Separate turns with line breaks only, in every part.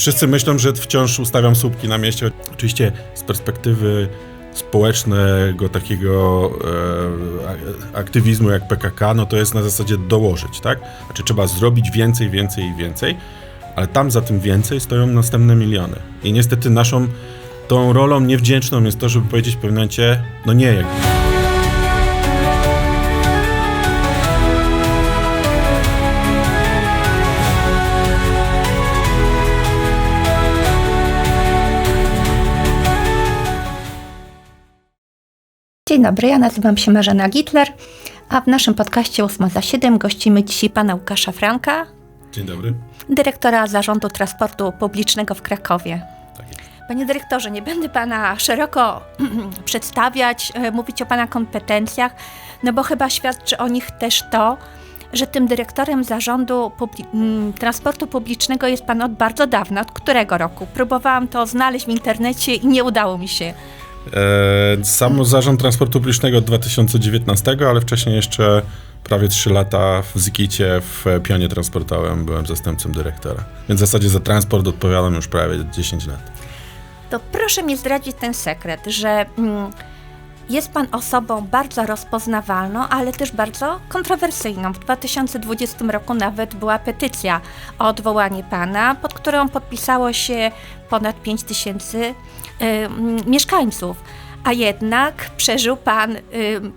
Wszyscy myślą, że wciąż ustawiam słupki na mieście. Oczywiście z perspektywy społecznego takiego e, aktywizmu jak PKK, no to jest na zasadzie dołożyć, tak? Znaczy trzeba zrobić więcej, więcej i więcej, ale tam za tym więcej stoją następne miliony. I niestety naszą tą rolą niewdzięczną jest to, żeby powiedzieć w pewnym momencie, no nie, jak
Dzień dobry, ja nazywam się Marzena Gitler, a w naszym podcaście 8 za 7 gościmy dzisiaj pana Łukasza Franka,
Dzień dobry.
dyrektora Zarządu Transportu Publicznego w Krakowie.
Tak.
Panie dyrektorze, nie będę pana szeroko przedstawiać, e, mówić o pana kompetencjach, no bo chyba świadczy o nich też to, że tym dyrektorem Zarządu Publi- Transportu Publicznego jest pan od bardzo dawna. Od którego roku? Próbowałam to znaleźć w internecie i nie udało mi się.
E, Sam Zarząd Transportu Publicznego od 2019, ale wcześniej jeszcze prawie 3 lata w Zikicie w pionie transportowym byłem zastępcą dyrektora. Więc w zasadzie za transport odpowiadam już prawie 10 lat.
To proszę mi zdradzić ten sekret, że mm, jest Pan osobą bardzo rozpoznawalną, ale też bardzo kontrowersyjną. W 2020 roku nawet była petycja o odwołanie Pana, pod którą podpisało się ponad 5 tysięcy y, mieszkańców. A jednak przeżył Pan y,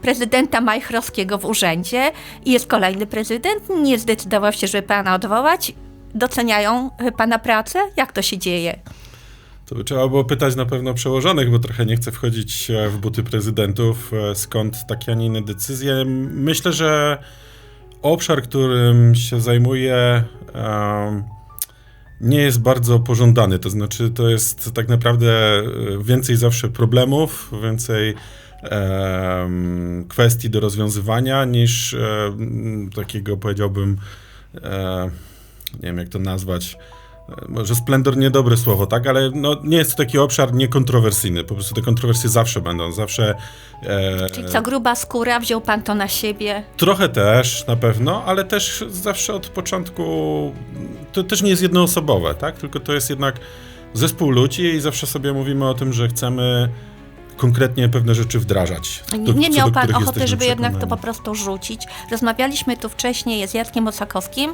prezydenta Majchrowskiego w urzędzie i jest kolejny prezydent. Nie zdecydował się, żeby Pana odwołać. Doceniają y, Pana pracę? Jak to się dzieje?
To trzeba było pytać na pewno przełożonych, bo trochę nie chcę wchodzić e, w buty prezydentów, e, skąd takie, a nie inne decyzje. Myślę, że obszar, którym się zajmuję, nie jest bardzo pożądany. To znaczy, to jest tak naprawdę e, więcej zawsze problemów, więcej kwestii do rozwiązywania niż takiego, powiedziałbym, nie wiem jak to nazwać, może splendor niedobre słowo, tak, ale no, nie jest to taki obszar niekontrowersyjny. Po prostu te kontrowersje zawsze będą, zawsze. E,
Czyli co gruba skóra, wziął pan to na siebie.
Trochę też, na pewno, ale też zawsze od początku to też nie jest jednoosobowe, tak? Tylko to jest jednak zespół ludzi i zawsze sobie mówimy o tym, że chcemy konkretnie pewne rzeczy wdrażać.
Nie,
do-
nie miał pan ochoty, żeby jednak to po prostu rzucić. Rozmawialiśmy tu wcześniej z Jackiem Osakowskim,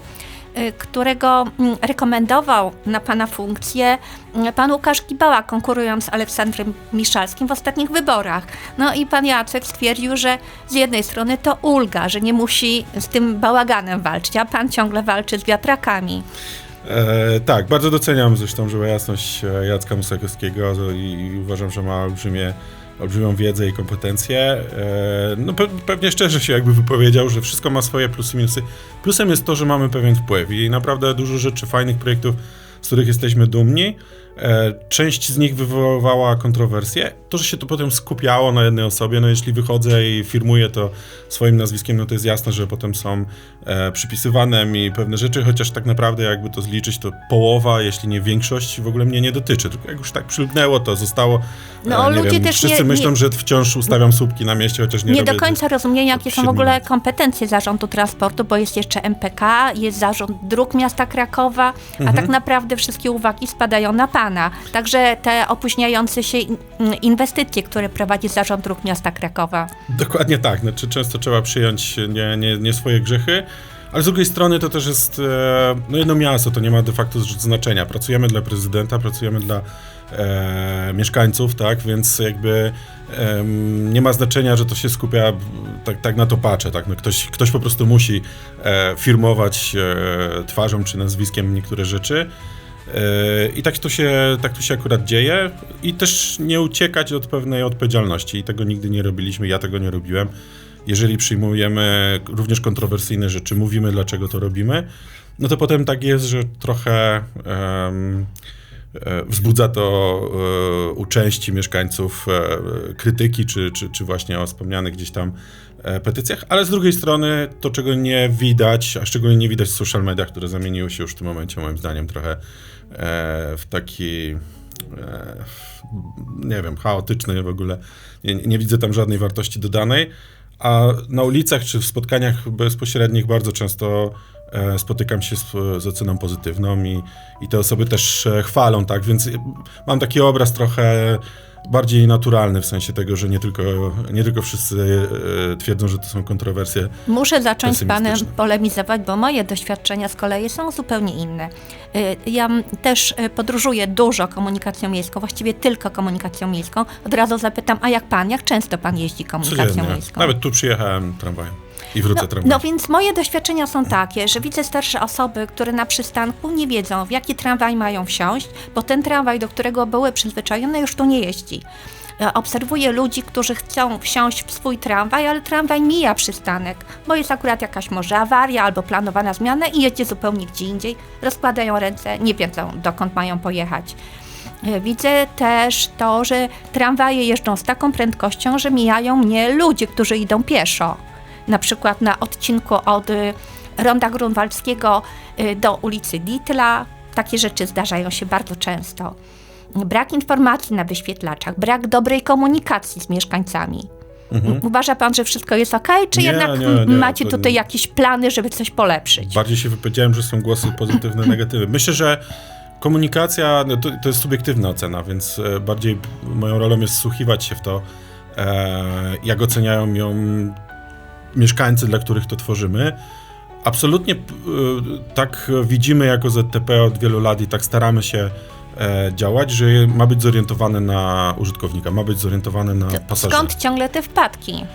którego mm, rekomendował na pana funkcję mm, pan Łukasz Gibała, konkurując z Aleksandrem Miszalskim w ostatnich wyborach. No i pan Jacek stwierdził, że z jednej strony to ulga, że nie musi z tym bałaganem walczyć, a pan ciągle walczy z wiatrakami.
E, tak, bardzo doceniam zresztą, że jasność e, Jacka Musakowskiego i, i uważam, że ma olbrzymie, olbrzymią wiedzę i kompetencje. E, no pe, pewnie szczerze się jakby wypowiedział, że wszystko ma swoje plusy i minusy. Plusem jest to, że mamy pewien wpływ i naprawdę dużo rzeczy, fajnych projektów, z których jesteśmy dumni. E, część z nich wywoływała kontrowersje. To, że się to potem skupiało na jednej osobie, no jeśli wychodzę i firmuję to swoim nazwiskiem, no to jest jasne, że potem są e, przypisywane mi pewne rzeczy, chociaż tak naprawdę jakby to zliczyć, to połowa, jeśli nie większość, w ogóle mnie nie dotyczy. Tylko jak już tak przylgnęło, to zostało.
No,
e, nie
ludzie
wiem,
też
wszyscy
nie-
myślą,
nie-
że wciąż ustawiam słupki na mieście, chociaż nie,
Nie do końca rozumiem, jakie są w ogóle kompetencje zarządu transportu, bo jest jeszcze MPK, jest zarząd dróg miasta Krakowa, a
Mhm.
tak naprawdę wszystkie uwagi spadają na pana. Także te opóźniające się in- inwestycje, które prowadzi zarząd dróg miasta Krakowa.
Dokładnie tak. Znaczy, często trzeba przyjąć nie, nie, nie swoje grzechy, ale z drugiej strony to też jest e, no jedno miasto, to nie ma de facto znaczenia. Pracujemy dla prezydenta, pracujemy dla e, mieszkańców, tak, więc jakby em, nie ma znaczenia, że to się skupia, tak, tak na to patrzę, tak, no ktoś, ktoś po prostu musi e, firmować e, twarzą czy nazwiskiem niektóre rzeczy. E, I tak to, się, tak to się akurat dzieje i też nie uciekać od pewnej odpowiedzialności i tego nigdy nie robiliśmy, ja tego nie robiłem. Jeżeli przyjmujemy również kontrowersyjne rzeczy, mówimy dlaczego to robimy, no to potem tak jest, że trochę e, wzbudza to e, u części mieszkańców e, krytyki, czy, czy, czy właśnie o wspomnianych gdzieś tam petycjach, ale z drugiej strony to, czego nie widać, a szczególnie nie widać w social mediach, które zamieniły się już w tym momencie moim zdaniem trochę e, w taki e, nie wiem, chaotyczny w ogóle. Nie, nie widzę tam żadnej wartości dodanej. A na ulicach czy w spotkaniach bezpośrednich bardzo często e, spotykam się z, z oceną pozytywną i, i te osoby też e, chwalą, tak? Więc e, mam taki obraz trochę bardziej naturalny w sensie tego, że nie tylko, nie tylko wszyscy e, twierdzą, że to są kontrowersje.
Muszę zacząć z panem polemizować, bo moje doświadczenia z kolei są zupełnie inne. Y, Ja też y, podróżuję dużo komunikacją miejską, właściwie tylko komunikacją miejską. Od razu zapytam, a jak pan, jak często pan jeździ komunikacją
Codziennie.
miejską?
Nawet tu przyjechałem tramwajem i wrócę
No,
tramwajem.
no więc moje doświadczenia są takie, że widzę starsze osoby, które na przystanku nie wiedzą, w jaki tramwaj mają wsiąść, bo ten tramwaj, do którego były przyzwyczajone, już tu nie jeździ. E, Obserwuję ludzi, którzy chcą wsiąść w swój tramwaj, ale tramwaj mija przystanek, bo jest akurat jakaś może awaria albo planowana zmiana i jedzie zupełnie gdzie indziej. Rozkładają ręce, nie wiedzą dokąd mają pojechać. E, Widzę też to, że tramwaje jeżdżą z taką prędkością, że mijają mnie ludzie, którzy idą pieszo. Na przykład na odcinku od y, Ronda Grunwaldzkiego y, do ulicy Ditla. Takie rzeczy zdarzają się bardzo często. Brak informacji na wyświetlaczach, brak dobrej komunikacji z mieszkańcami. Uważa pan, że wszystko jest ok, czy
Nie,
jednak
nie, nie,
macie tutaj jakieś plany, żeby coś polepszyć?
Bardziej się wypowiedziałem, że są głosy pozytywne, negatywne. Myślę, że komunikacja no to, to jest subiektywna ocena, więc e, bardziej moją rolą jest wsłuchiwać się w to, e, jak oceniają ją mieszkańcy, dla których to tworzymy. Absolutnie e, tak widzimy jako ZTP od wielu lat i tak staramy się e, działać, że ma być zorientowane na użytkownika, ma być zorientowane na pasażera.
Skąd ciągle te wpadki?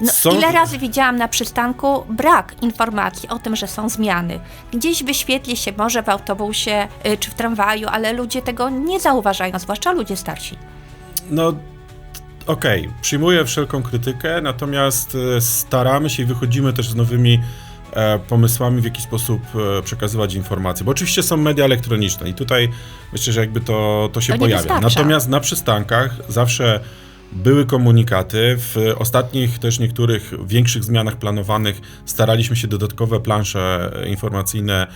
No,
Są-
Ile razy widziałam na przystanku brak informacji o tym, że są zmiany. Gdzieś wyświetli się może w autobusie y, czy w tramwaju, ale ludzie tego nie zauważają, zwłaszcza ludzie starsi.
No, okej, przyjmuję wszelką krytykę, natomiast e, staramy się i wychodzimy też z nowymi e, pomysłami, w jaki sposób e, przekazywać informacje. Bo oczywiście są media elektroniczne i tutaj myślę, że jakby to, to się
To
pojawia. Natomiast na przystankach zawsze były komunikaty. W ostatnich też niektórych większych zmianach planowanych staraliśmy się dodatkowe plansze informacyjne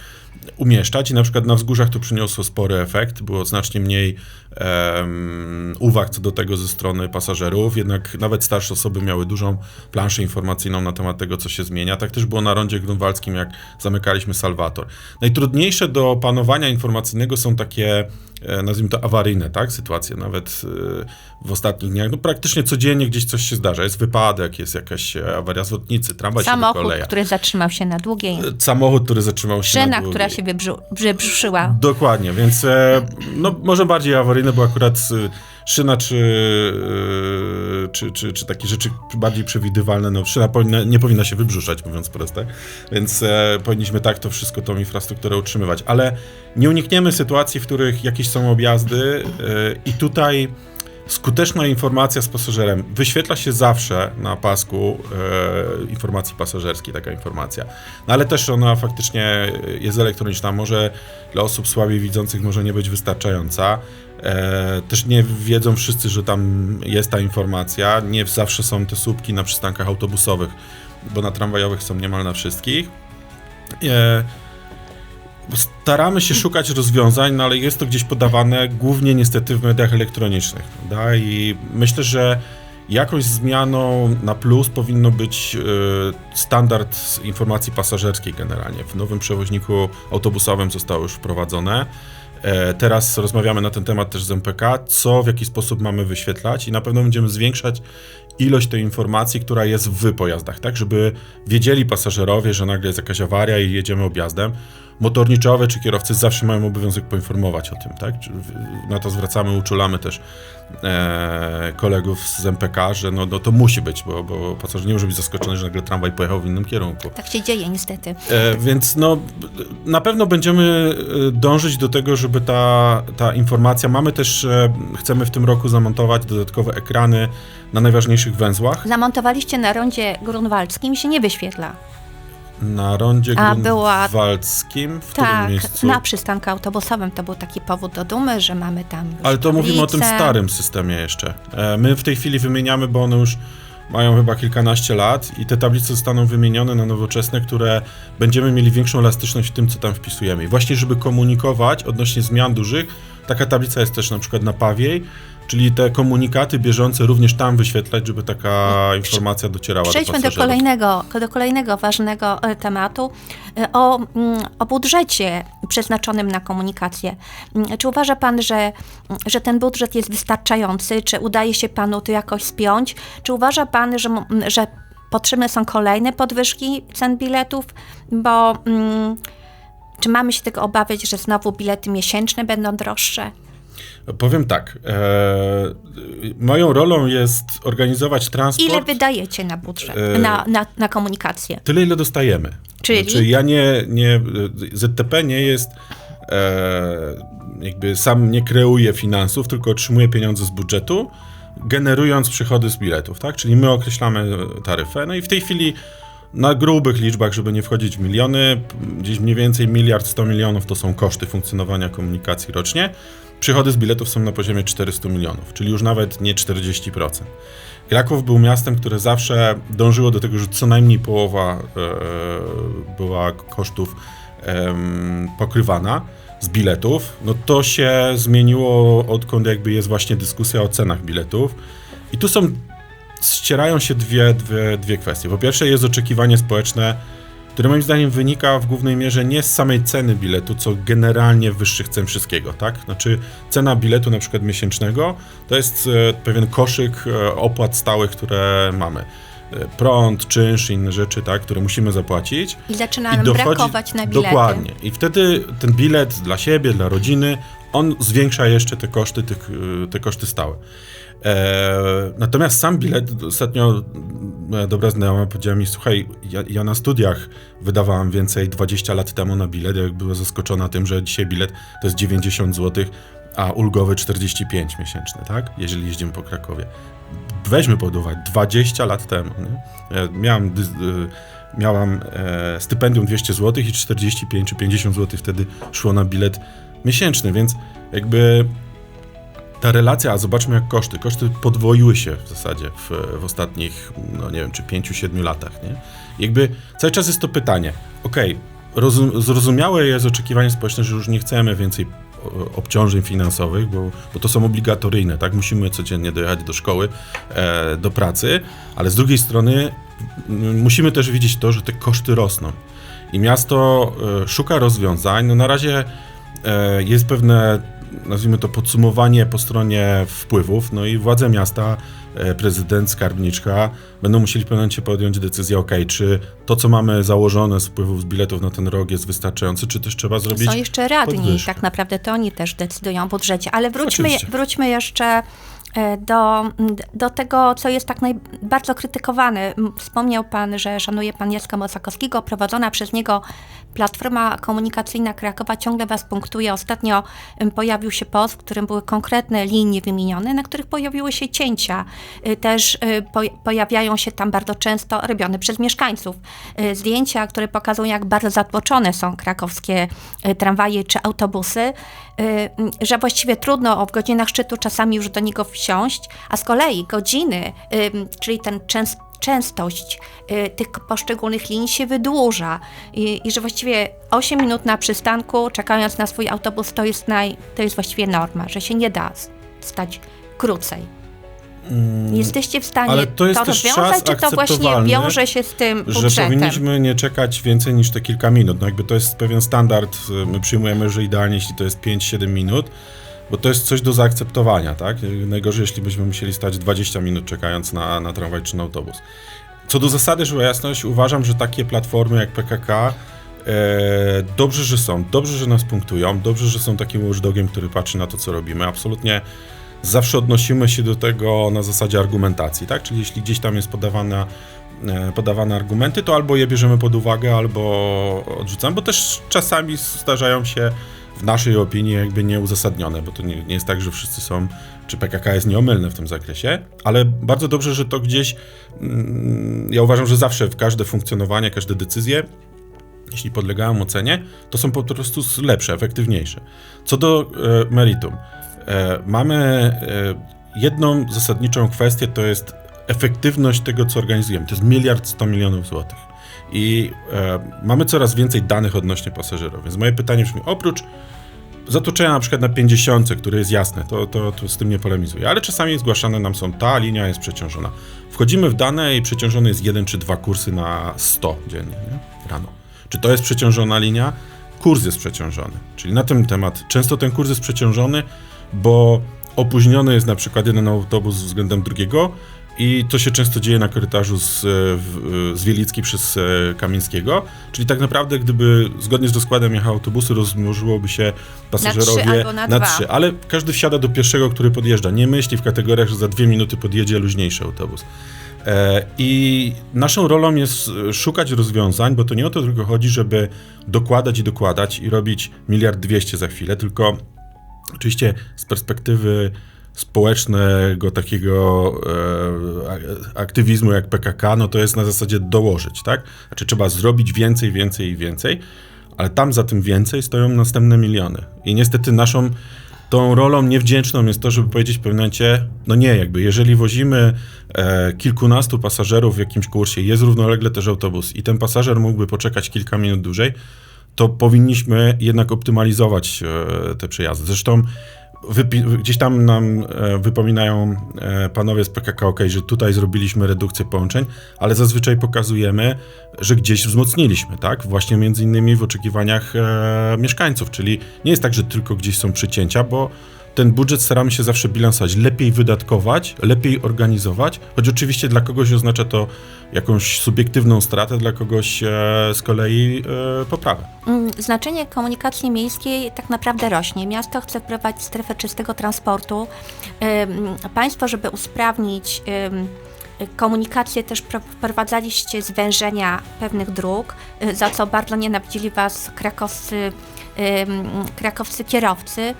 umieszczać i na przykład na wzgórzach to przyniosło spory efekt. Było znacznie mniej em, uwag co do tego ze strony pasażerów, jednak nawet starsze osoby miały dużą planszę informacyjną na temat tego, co się zmienia. Tak też było na rondzie grunwaldzkim, jak zamykaliśmy Salwator. Najtrudniejsze do panowania informacyjnego są takie e, nazwijmy to awaryjne, tak, sytuacje, nawet e, w ostatnich dniach, no praktycznie codziennie gdzieś coś się zdarza, jest wypadek, jest jakaś e, awaria zwrotnicy, tramwaj się
Samochód,
wykoleja.
który zatrzymał się na długiej,
Samochód, który zatrzymał się
szyna,
na długiej.
która się wybrzu- wybrzuszyła.
Dokładnie, więc e, no, może bardziej awaryjne, bo akurat e, szyna czy, e, czy, czy, czy takie rzeczy bardziej przewidywalne, no szyna powinna, nie powinna się wybrzuszać, mówiąc proste, więc e, powinniśmy tak to wszystko, tą infrastrukturę utrzymywać, ale nie unikniemy sytuacji, w których jakieś są objazdy e, i tutaj skuteczna informacja z pasażerem wyświetla się zawsze na pasku e, informacji pasażerskiej, taka informacja. No ale też ona faktycznie jest elektroniczna, może dla osób słabiej widzących może nie być wystarczająca. E, też nie wiedzą wszyscy, że tam jest ta informacja. Nie zawsze są te słupki na przystankach autobusowych, bo na tramwajowych są niemal na wszystkich. E, staramy się szukać rozwiązań, no ale jest to gdzieś podawane głównie niestety w mediach elektronicznych, prawda? I myślę, że jakąś zmianą na plus powinno być e, standard informacji pasażerskiej generalnie. W nowym przewoźniku autobusowym zostało już wprowadzone. E, Teraz rozmawiamy na ten temat też z MPK, co w jaki sposób mamy wyświetlać i na pewno będziemy zwiększać ilość tej informacji, która jest w pojazdach, tak, żeby wiedzieli pasażerowie, że nagle jest jakaś awaria i jedziemy objazdem. Motorniczowe czy kierowcy zawsze mają obowiązek poinformować o tym, tak? Na to zwracamy, uczulamy też e, kolegów z MPK, że no, no to musi być, bo, bo pasażer nie może być zaskoczony, że nagle tramwaj pojechał w innym kierunku.
Tak się dzieje niestety.
E, więc no, na pewno będziemy e, dążyć do tego, żeby ta, ta informacja, mamy też, e, chcemy w tym roku zamontować dodatkowe ekrany na najważniejszych węzłach.
Zamontowaliście na rondzie grunwaldzkim i się nie wyświetla.
Na rondzie
A, była-
grunwaldzkim, w
Tak,
miejscu?
na przystanku autobusowym to był taki powód do dumy, że mamy tam
Ale to mówimy o tym starym systemie jeszcze. E, My w tej chwili wymieniamy, bo one już mają chyba kilkanaście lat i te tablice zostaną wymienione na nowoczesne, które będziemy mieli większą elastyczność w tym, co tam wpisujemy. I właśnie, żeby komunikować odnośnie zmian dużych, taka tablica jest też na przykład na Pawiej, Czyli te komunikaty bieżące również tam wyświetlać, żeby taka informacja docierała
Przejdźmy
do
do
pasażerów.
kolejnego, do kolejnego ważnego e, tematu, e, o, mm, o budżecie przeznaczonym na komunikację. Mm, Czy uważa Pan, że, mm, że ten budżet jest wystarczający? Czy udaje się Panu to jakoś spiąć? Czy uważa Pan, że, że potrzebne są kolejne podwyżki cen biletów? Bo mm, czy mamy się tego obawiać, że znowu bilety miesięczne będą droższe?
Powiem tak. E, moją rolą jest organizować transport.
Ile wydajecie na budżet,
E,
na, na, na komunikację?
Tyle, ile dostajemy.
Czyli?
Znaczy, ja nie, nie, ZTP nie jest, e, jakby sam nie kreuje finansów, tylko otrzymuje pieniądze z budżetu, generując przychody z biletów, tak? Czyli my określamy taryfę, no i w tej chwili na grubych liczbach, żeby nie wchodzić w miliony, gdzieś mniej więcej miliard 100 milionów to są koszty funkcjonowania komunikacji rocznie. Przychody z biletów są na poziomie 400 milionów, czyli już nawet nie 40%. Kraków był miastem, które zawsze dążyło do tego, że co najmniej połowa e, była kosztów em, pokrywana z biletów. No to się zmieniło odkąd jakby jest właśnie dyskusja o cenach biletów. I tu są, ścierają się dwie, dwie, dwie kwestie. Po pierwsze jest oczekiwanie społeczne, które moim zdaniem wynika w głównej mierze nie z samej ceny biletu, co generalnie wyższych cen wszystkiego, tak? Znaczy cena biletu na przykład miesięcznego to jest e, pewien koszyk e, opłat stałych, które mamy. E, Prąd, czynsz i inne rzeczy, tak, które musimy zapłacić.
I zaczyna nam brakować na bilety.
Dokładnie. I wtedy ten bilet dla siebie, dla rodziny, on zwiększa jeszcze te koszty, tych, y, te koszty stałe. E, natomiast sam bilet, ostatnio dobra znajoma powiedziała mi, słuchaj, ja, ja na studiach wydawałam więcej 20 lat temu na bilet, jak była zaskoczona tym, że dzisiaj bilet to jest 90 zł, a ulgowy 45 miesięczny, tak? Jeżeli jeździmy po Krakowie. Weźmy pod uwagę, 20 lat temu. Ja miałam, y, miałam e, stypendium 200 zł i 45 czy 50 zł wtedy szło na bilet miesięczny, więc jakby ta relacja, a zobaczmy jak koszty. Koszty podwoiły się w zasadzie w, w ostatnich, no nie wiem, czy 5-7 latach, nie? Jakby cały czas jest to pytanie, okej, rozum, zrozumiałe jest oczekiwanie społeczne, że już nie chcemy więcej obciążeń finansowych, bo, bo to są obligatoryjne, tak? Musimy codziennie dojechać do szkoły, e, do pracy, ale z drugiej strony musimy też widzieć to, że te koszty rosną. I miasto e, szuka rozwiązań. No na razie jest pewne, nazwijmy to, podsumowanie po stronie wpływów, no i władze miasta, e, prezydent, skarbniczka będą musieli w pewnym momencie podjąć decyzję, ok, czy to, co mamy założone z wpływów z biletów na ten rok jest wystarczające, czy też trzeba zrobić
Są jeszcze radni,
podwyżkę.
tak naprawdę to oni też decydują o budżecie. Ale wróćmy,
Oczywiście.
wróćmy jeszcze e, do, do tego, co jest tak bardzo krytykowane. Wspomniał Pan, że szanuje Pan Jacka Mosakowskiego, prowadzona przez niego Platforma Komunikacyjna Krakowa ciągle Was punktuje. Ostatnio pojawił się post, w którym były konkretne linie wymienione, na których pojawiły się cięcia. Y, Też po, pojawiają się tam bardzo często robione przez mieszkańców zdjęcia, które pokazują, jak bardzo zatłoczone są krakowskie tramwaje czy autobusy, że właściwie trudno w godzinach szczytu czasami już do niego wsiąść, a z kolei godziny, y, czyli ten częst częstość y, tych poszczególnych linii się wydłuża i, i że właściwie 8 minut na przystanku, czekając na swój autobus, to jest, naj, to jest właściwie norma, że się nie da stać krócej. Jesteście w stanie
Mm, ale to jest
to rozwiązać, czy to właśnie wiąże się z tym
że
budżetem?
powinniśmy nie czekać więcej niż te kilka minut. No jakby to jest pewien standard, y, my przyjmujemy, że idealnie jeśli to jest 5-7 minut, bo to jest coś do zaakceptowania, tak? Najgorzej, jeśli byśmy musieli stać 20 minut czekając na, na tramwaj czy na autobus. Co do zasady, żeby jasność, uważam, że takie platformy jak PKK e, dobrze, że są, dobrze, że nas punktują, dobrze, że są takim watchdogiem, który patrzy na to, co robimy. Absolutnie zawsze odnosimy się do tego na zasadzie argumentacji, tak? Czyli jeśli gdzieś tam jest podawana, e, podawane argumenty, to albo je bierzemy pod uwagę, albo odrzucamy, bo też czasami zdarzają się w naszej opinii jakby nieuzasadnione, bo to nie, nie jest tak, że wszyscy są, czy PKK jest nieomylne w tym zakresie, ale bardzo dobrze, że to gdzieś, mm, ja uważam, że zawsze w każde funkcjonowanie, każde decyzje jeśli podlegają ocenie, to są po prostu lepsze, efektywniejsze. Co do e, meritum, mamy e, jedną zasadniczą kwestię, to jest efektywność tego, co organizujemy. To jest miliard 100 milionów złotych. I e, mamy coraz więcej danych odnośnie pasażerów. Więc moje pytanie brzmi, oprócz zatoczenia na przykład na 50, które jest jasne, to, to, to z tym nie polemizuję, ale czasami zgłaszane nam są, ta linia jest przeciążona. Wchodzimy w dane i przeciążony jest jeden czy dwa kursy na 100 dziennie, nie? rano. Czy to jest przeciążona linia? Kurs jest przeciążony, czyli na ten temat często ten kurs jest przeciążony, bo opóźniony jest na przykład jeden autobus względem drugiego i to się często dzieje na korytarzu z, e, z Wielicki przez e, Kamińskiego, czyli tak naprawdę gdyby zgodnie z rozkładem jechał autobusy, rozmnożyłoby się pasażerowie
albo na dwa.
trzy, ale każdy wsiada do pierwszego, który podjeżdża. Nie myśli w kategoriach, że za dwie minuty podjedzie luźniejszy autobus. E, I naszą rolą jest szukać rozwiązań, bo to nie o to tylko chodzi, żeby dokładać i dokładać i robić miliard dwieście za chwilę, tylko oczywiście z perspektywy społecznego takiego e, aktywizmu jak PKK, no to jest na zasadzie dołożyć, tak? Znaczy trzeba zrobić więcej, więcej i więcej, ale tam za tym więcej stoją następne miliony. I niestety naszą tą rolą niewdzięczną jest to, żeby powiedzieć w pewnym momencie, no nie, jakby jeżeli wozimy e, kilkunastu pasażerów w jakimś kursie, jest równolegle też autobus i ten pasażer mógłby poczekać kilka minut dłużej, to powinniśmy jednak optymalizować e, te przejazdy. Zresztą gdzieś tam nam e, wypominają e, panowie z PKK OK, że tutaj zrobiliśmy redukcję połączeń, ale zazwyczaj pokazujemy, że gdzieś wzmocniliśmy, tak? Właśnie między innymi w oczekiwaniach mieszkańców, czyli nie jest tak, że tylko gdzieś są przycięcia, bo ten budżet staramy się zawsze bilansować, lepiej wydatkować, lepiej organizować, choć oczywiście dla kogoś oznacza to jakąś subiektywną stratę, dla kogoś e, z kolei e, poprawę.
Mm, Znaczenie komunikacji miejskiej tak naprawdę rośnie. Miasto chce wprowadzić strefę czystego transportu. Ym, Państwo, żeby usprawnić komunikację, też pro- wprowadzaliście zwężenia pewnych dróg, y, za co bardzo nienawidzili Was krakowscy, krakowscy kierowcy.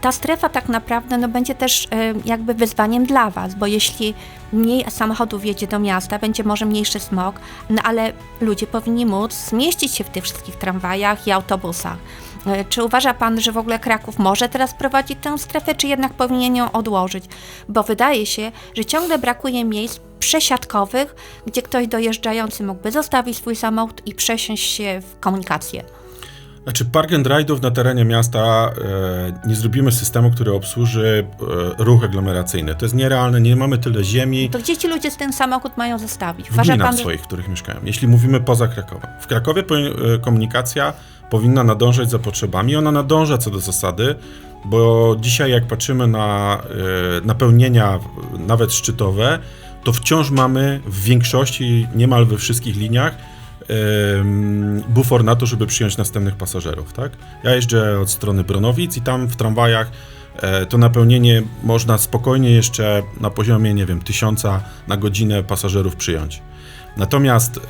Ta strefa tak naprawdę no, będzie też y, jakby wyzwaniem dla Was, bo jeśli mniej samochodów jedzie do miasta, będzie może mniejszy smog, no ale ludzie powinni móc zmieścić się w tych wszystkich tramwajach i autobusach. Y, Czy uważa Pan, że w ogóle Kraków może teraz prowadzić tę strefę, czy jednak powinien ją odłożyć? Bo wydaje się, że ciągle brakuje miejsc przesiadkowych, gdzie ktoś dojeżdżający mógłby zostawić swój samochód i przesiąść się w komunikację.
Znaczy, park and ride'ów na terenie miasta e, nie zrobimy systemu, który obsłuży e, ruch aglomeracyjny. To jest nierealne, nie mamy tyle ziemi
To gdzie ci ludzie z ten samochód mają zostawić?
w
Uważa
gminach
Pan,
swoich, w których mieszkają. Jeśli mówimy poza Krakowem. W Krakowie e, komunikacja powinna nadążać za potrzebami. Ona nadąża co do zasady, bo dzisiaj jak patrzymy na e, napełnienia w- nawet szczytowe, to wciąż mamy w większości, niemal we wszystkich liniach bufor na to, żeby przyjąć następnych pasażerów, tak? Ja jeżdżę od strony Bronowic i tam w tramwajach e, to napełnienie można spokojnie jeszcze na poziomie, nie wiem, tysiąca na godzinę pasażerów przyjąć. Natomiast e,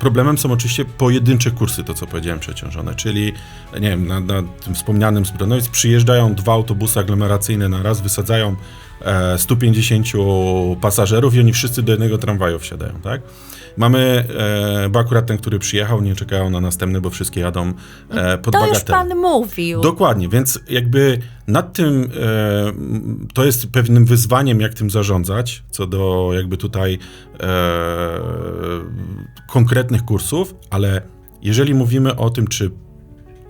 problemem są oczywiście pojedyncze kursy, to co powiedziałem, przeciążone, czyli nie wiem, na, na tym wspomnianym z Bronowic przyjeżdżają dwa autobusy aglomeracyjne na raz, wysadzają e, 150 pasażerów i oni wszyscy do jednego tramwaju wsiadają, tak? Mamy, e, bo akurat ten, który przyjechał, nie czekają na następny, bo wszystkie jadą e, pod
to już. Pan mówił.
Dokładnie, więc jakby nad tym e, to jest pewnym wyzwaniem, jak tym zarządzać, co do jakby tutaj e, konkretnych kursów, ale jeżeli mówimy o tym, czy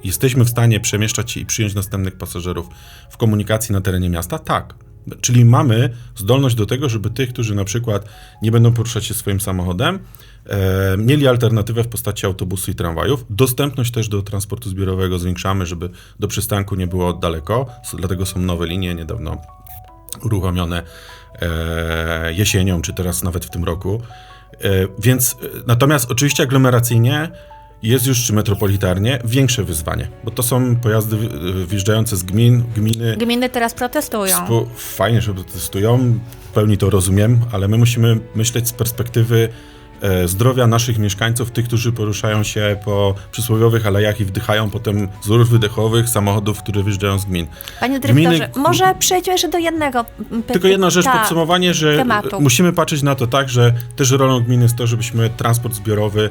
jesteśmy w stanie przemieszczać się i przyjąć następnych pasażerów w komunikacji na terenie miasta, tak. Czyli mamy zdolność do tego, żeby tych, którzy na przykład nie będą poruszać się swoim samochodem, e, mieli alternatywę w postaci autobusu i tramwajów. Dostępność też do transportu zbiorowego zwiększamy, żeby do przystanku nie było daleko, dlatego są nowe linie niedawno uruchomione e, jesienią, czy teraz nawet w tym roku. E, więc e, natomiast oczywiście aglomeracyjnie jest już, czy metropolitarnie, większe wyzwanie, bo to są pojazdy wy- wjeżdżające z gmin, gminy.
Gminy teraz protestują.
Spo, fajnie, że protestują, w pełni to rozumiem, ale my musimy myśleć z perspektywy e, zdrowia naszych mieszkańców, tych, którzy poruszają się po przysłowiowych alejach i wdychają potem z rur wydechowych samochodów, które wyjeżdżają z gmin.
Panie dyrektorze,
Gminy-
może przejdźmy jeszcze do jednego. mm, py-
Tylko jedna rzecz,
ta-
podsumowanie, że
tematu.
musimy patrzeć na to tak, że też rolą gminy jest to, żebyśmy transport zbiorowy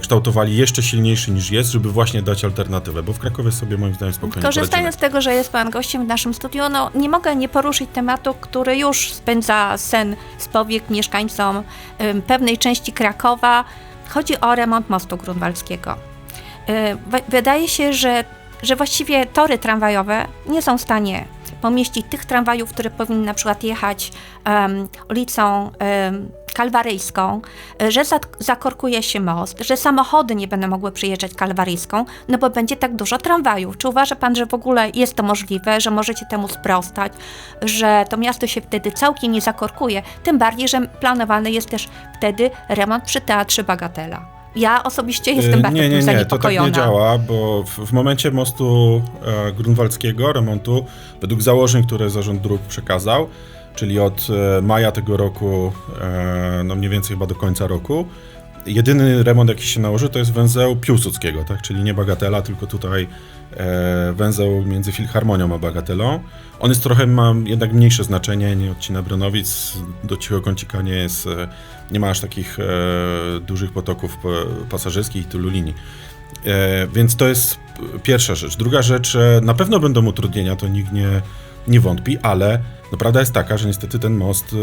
kształtowali jeszcze silniejszy niż jest, żeby właśnie dać alternatywę, bo w Krakowie sobie moim zdaniem spokojnie.
Korzystając z tego, że jest Pan gościem w naszym studiu, no nie mogę nie poruszyć tematu, który już spędza sen z powiek mieszkańcom pewnej części Krakowa. Chodzi o remont mostu grunwaldzkiego. E, wa- Wydaje się, że, że właściwie tory tramwajowe nie są w stanie pomieścić tych tramwajów, które powinny na przykład jechać em, ulicą em, Kalwaryjską, e, że za- zakorkuje się most, że samochody nie będą mogły przyjeżdżać Kalwaryjską, no bo będzie tak dużo tramwajów. Czy uważa Pan, że w ogóle jest to możliwe, że możecie temu sprostać, że to miasto się wtedy całkiem nie zakorkuje? Tym bardziej, że planowany jest też wtedy remont przy Teatrze Bagatela. Ja osobiście jestem
Y,
bardzo
Nie, nie, nie, to tak nie działa, bo w, w momencie mostu e, grunwaldzkiego, remontu, według założeń, które Zarząd Dróg przekazał, czyli od e, maja tego roku, e, no mniej więcej chyba do końca roku, jedyny remont, jaki się nałoży, to jest węzeł Piłsudskiego, tak? czyli nie Bagatela, tylko tutaj e, węzeł między Filharmonią a Bagatelą. On jest trochę, ma jednak mniejsze znaczenie, nie odcina Bronowic, do Cichokącika nie jest, e, nie ma aż takich e, dużych potoków e, pasażerskich i tylu linii. E, więc to jest pierwsza rzecz. Druga rzecz, e, na pewno będą utrudnienia, to nikt nie, nie wątpi, ale no prawda jest taka, że niestety ten most e,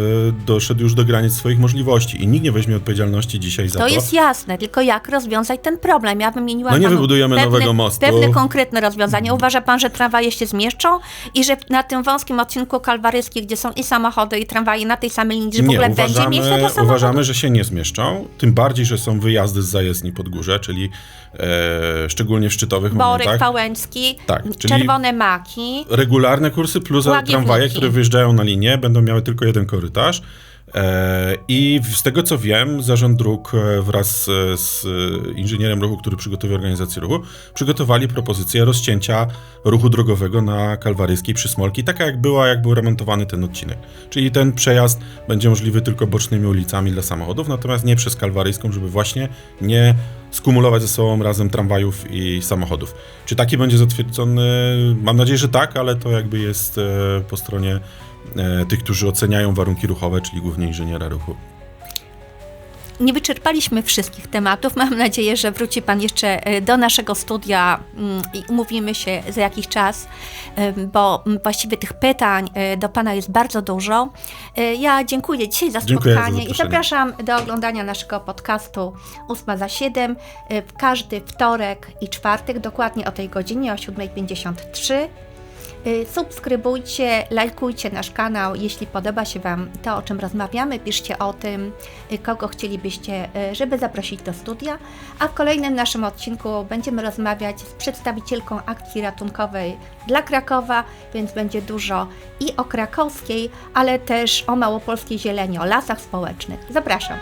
doszedł już do granic swoich możliwości i nikt nie weźmie odpowiedzialności dzisiaj za
To
to.
jest jasne, tylko jak rozwiązać ten problem? Ja wymieniłam
No nie wybudujemy
pewne,
nowego mostu.
Pewne konkretne rozwiązania. Uważa pan, że tramwaje się zmieszczą i że na tym wąskim odcinku kalwaryskim, gdzie są i samochody, i tramwaje na tej samej linii, że w
nie,
ogóle będzie miejsce do
uważamy,
samochodu?
uważamy, że się nie zmieszczą, tym bardziej, że są wyjazdy z zajezdni pod górze, czyli e, szczególnie w szczytowych
Borek
momentach.
Pałęcki,
Tak,
Czerwone Maki.
regularne kursy plus tramwaje, które wyjeżdżają na linię, będą miały tylko jeden korytarz. E, I z tego co wiem, Zarząd Dróg e, wraz z, z e, inżynierem ruchu, który przygotowuje organizację ruchu, przygotowali propozycję rozcięcia ruchu drogowego na Kalwaryjskiej przy Smolki, taka jak była, jak był remontowany ten odcinek. Czyli ten przejazd będzie możliwy tylko bocznymi ulicami dla samochodów, natomiast nie przez Kalwaryjską, żeby właśnie nie skumulować ze sobą razem tramwajów i samochodów. Czy taki będzie zatwierdzony? Mam nadzieję, że tak, ale to jakby jest e, po stronie e, tych, którzy oceniają warunki ruchowe, czyli głównie inżyniera ruchu.
Nie wyczerpaliśmy wszystkich tematów. Mam nadzieję, że wróci Pan jeszcze e, do naszego studia mm, i umówimy się za jakiś czas, e, bo właściwie tych pytań e, do Pana jest bardzo dużo. E, Ja dziękuję dzisiaj za
Dziękuję za
spotkanie i zapraszam do oglądania naszego podcastu 8 za 7 e, w każdy wtorek i czwartek, dokładnie o tej godzinie, o 7.53. Y, Subskrybujcie, lajkujcie nasz kanał, jeśli podoba się Wam to, o czym rozmawiamy, piszcie o tym, y, kogo chcielibyście, y, żeby zaprosić do studia. A w kolejnym naszym odcinku będziemy rozmawiać z przedstawicielką akcji ratunkowej dla Krakowa, więc będzie dużo i o krakowskiej, ale też o małopolskiej zieleni, o lasach społecznych. Zapraszam.